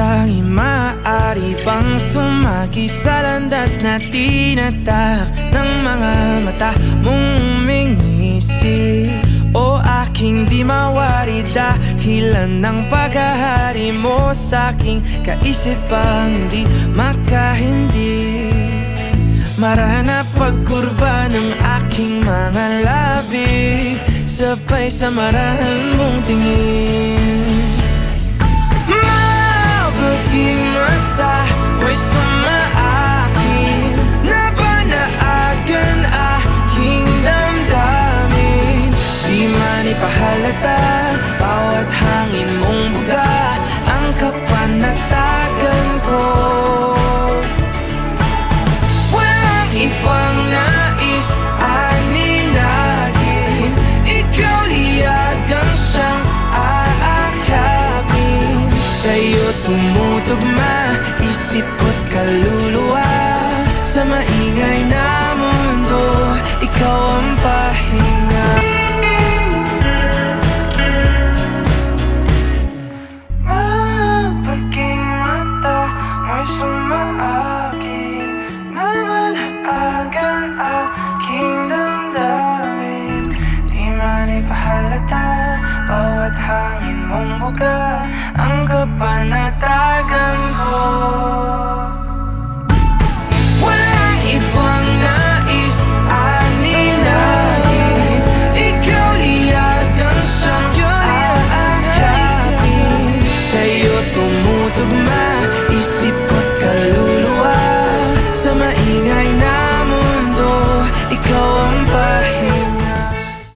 tayo'y maaari pang sumagi sa landas na tinatak ng mga mata mong umingisi. O aking di mawari dahilan ng paghahari mo sa aking kaisipang hindi makahindi. Marana pagkurba ng aking mga labi Sabay sa marahan mong tingin. Ipahalata Bawat hangin mong buga Ang kapanatagan ko. Walang ibang nais aninagin Ikaw liyagang siyang aakapin Sa'yo tumutugma Isip ko't kaluluwa Sa maingay na mundo Ikaw ang pahinga Bawat hangin mong buga Ang